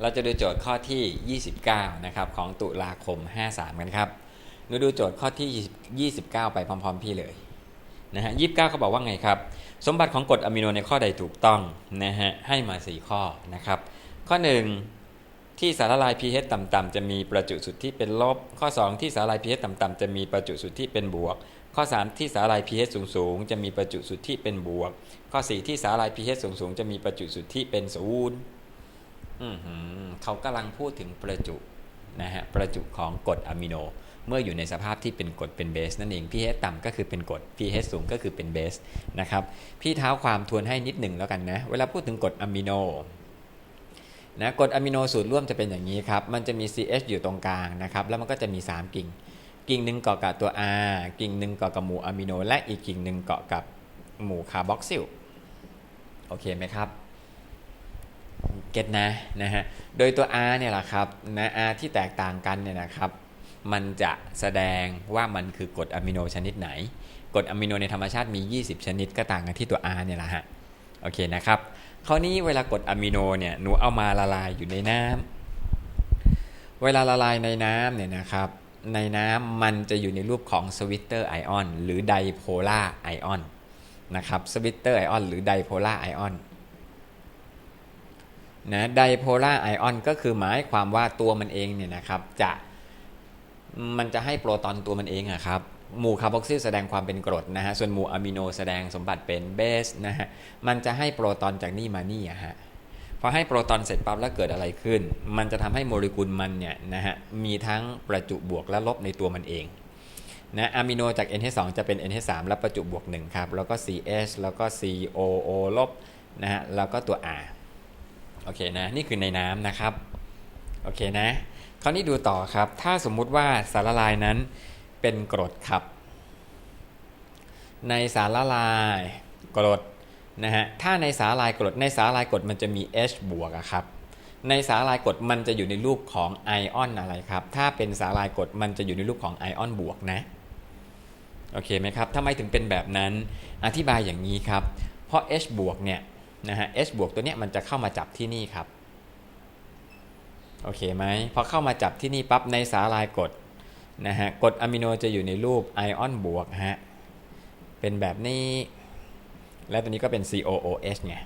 เราจะดูโจทย์ข้อที่ 29 นะครับของตุลาคม 53 กันครับหนูดูโจทย์ข้อที่ 29 ไปพร้อม ๆ พี่เลยนะฮะ29เขาบอกว่าไงครับ สมบัติของกรดอะมิโนในข้อใดถูกต้องนะฮะให้มา 4 ข้อนะครับ ข้อ 1 ที่สารละลาย pH ต่ำๆจะมีประจุสุทธิเป็นลบ ข้อ 2 ที่สารละลาย pH ต่ำๆจะมีประจุสุทธิเป็นบวก ข้อ 3 ที่สารละลาย pH สูงๆจะมีประจุสุทธิเป็นบวก ข้อ 4 ที่สารละลาย pH สูงๆจะมีประจุสุทธิเป็นศูนย์ เขากำลังพูดถึงประจุนะฮะประจุของกรดอะมิโน เมื่ออยู่ในสภาพที่เป็นกรดเป็นเบสนั่นเอง pH ต่ำก็คือเป็นกรด pH สูงก็คือเป็นเบสนะครับพี่เท้าความทวนให้นิดหนึ่งแล้วกันนะ เวลาพูดถึงกรดอะมิโนนะกรดอะมิโนสูตรร่วมจะเป็นอย่างนี้ครับ มันจะมี CH อยู่ตรงกลางนะครับ แล้วมันก็จะมี 3 กิ่ง กิ่งหนึ่งเกาะกับตัว R กิ่งหนึ่งเกาะกับหมู่อะมิโน และอีกกิ่งหนึ่งเกาะกับหมู่คาร์บอกซิล โอเคไหมครับ เก็ตนะนะฮะโดยตัว R เนี่ยแหละครับนะ R ที่แตกต่างกันเนี่ยนะครับมันจะแสดงว่ามันคือกรดอะมิโนชนิดไหนกรดอะมิโนในธรรมชาติมี 20 ชนิดก็ต่างกันที่ตัว R เนี่ยแหละฮะโอเคนะครับคราวนี้เวลากรดอะมิโนเนี่ยหนูเอามาละลายอยู่ในน้ำเวลาละลายในน้ำเนี่ยนะครับในน้ำมันจะอยู่ในรูปของสวิตเตอร์ไอออนหรือไดโพล่าไอออนนะครับสวิตเตอร์ไอออนหรือไดโพล่าไอออน นะไดโพล่าไอออนก็คือหมายความว่าตัวมันเองเนี่ยนะครับจะมันจะให้โปรตอนตัวมันเองอะครับหมู่คาร์บอกซิลแสดงความเป็นกรดนะฮะส่วนหมู่อะมิโนแสดงสมบัติเป็นเบสนะฮะมันจะให้โปรตอนจากนี่มานี่อะฮะพอให้โปรตอนเสร็จปั๊บแล้วเกิดอะไรขึ้น มันจะทำให้โมเลกุลมันเนี่ยนะฮะมีทั้งประจุบวกและลบในตัวมันเองนะอะมิโนจาก NH2 จะเป็น NH3 แล้วประจุบวก1ครับแล้วก็ CH แล้วก็ COO ลบนะฮะแล้วก็ตัว R โอเคนะนี่คือในน้ำนะครับโอเคนะคราวนี้ดูต่อครับ ถ้าสมมุติว่าสารละลายนั้นเป็นกรดครับ ในสารละลายกรดนะฮะถ้าในสารละลายกรดในสารละลายกรดมันจะมี H บวกครับในสารละลายกรดมันจะอยู่ในรูปของไอออนอะไรครับ ถ้าเป็นสารละลายกรดมันจะอยู่ในรูปของไอออนบวกนะ โอเคไหมครับทำไมถึงเป็นแบบนั้น อธิบายอย่างนี้ครับ เพราะ H บวกเนี่ย นะฮะ H บวกตัวเนี้ยมันจะเข้ามาจับที่นี่ครับ โอเคไหมพอเข้ามาจับที่นี่ปั๊บในสาลายกรดนะฮะกรดอะมิโนจะอยู่ในรูปไอออนบวกฮะ เป็นแบบนี้ และตัวนี้ก็เป็น COOH ไง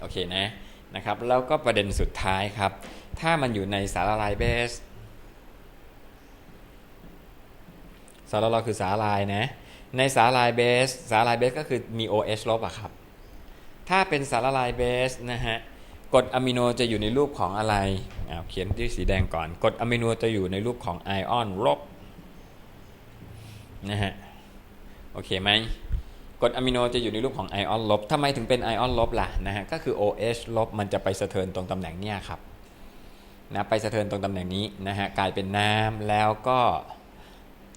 โอเคนะนะครับ แล้วก็ประเด็นสุดท้ายครับ ถ้ามันอยู่ในสารละลายเบส สารละลายคือสารละลายนะ ในสารละลายเบส สารละลายเบสก็คือมี OH ลบอะครับ ถ้าเป็นสารละลายเบสนะฮะกรดอะมิโนจะอยู่ในรูปของอะไรเอาเขียนด้วยสีแดงก่อนกรดอะมิโนจะอยู่ในรูปของไอออนลบนะฮะโอเคไหมกรดอะมิโนจะอยู่ในรูปของไอออนลบทำไมถึงเป็นไอออนลบล่ะนะฮะก็คือ OH ลบมันจะไปสะเทินตรงตำแหน่งเนี้ยครับนะไปสะเทินตรงตำแหน่งนี้นะฮะกลายเป็นน้ำแล้วก็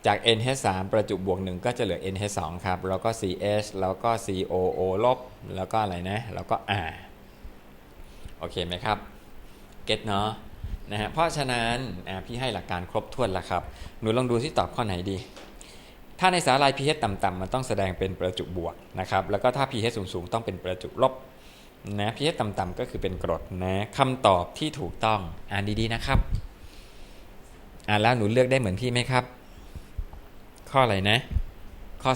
จาก NH3 ประจุบวกหนึ่งก็จะเหลือ NH2 ครับ แล้วก็ CH แล้วก็ COO ลบ แล้วก็อะไรนะ แล้วก็ R โอเคไหมครับ เก็ตเนาะนะฮะเพราะฉะนั้นพี่ให้หลักการครบถ้วนแล้วครับ หนูลองดูที่ตอบข้อไหนดี ถ้าในสารลาย pH ต่ำๆมันต้องแสดงเป็นประจุบวกนะครับ แล้วก็ถ้า pH สูงๆ ต้องเป็นประจุลบนะ pH ต่ำๆก็คือเป็นกรดนะคำตอบที่ถูกต้อง อ่านดีๆนะครับ อ่านแล้วหนูเลือกได้เหมือนพี่ไหมครับ ข้ออะไรนะ ข้อ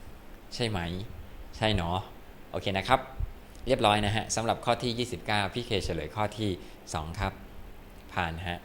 2 ใช่ไหม ใช่เนาะโอเคนะครับ เรียบร้อยนะฮะสำหรับข้อที่ 29 พี่เคเฉลยข้อที่ 2 ครับ ผ่านฮะ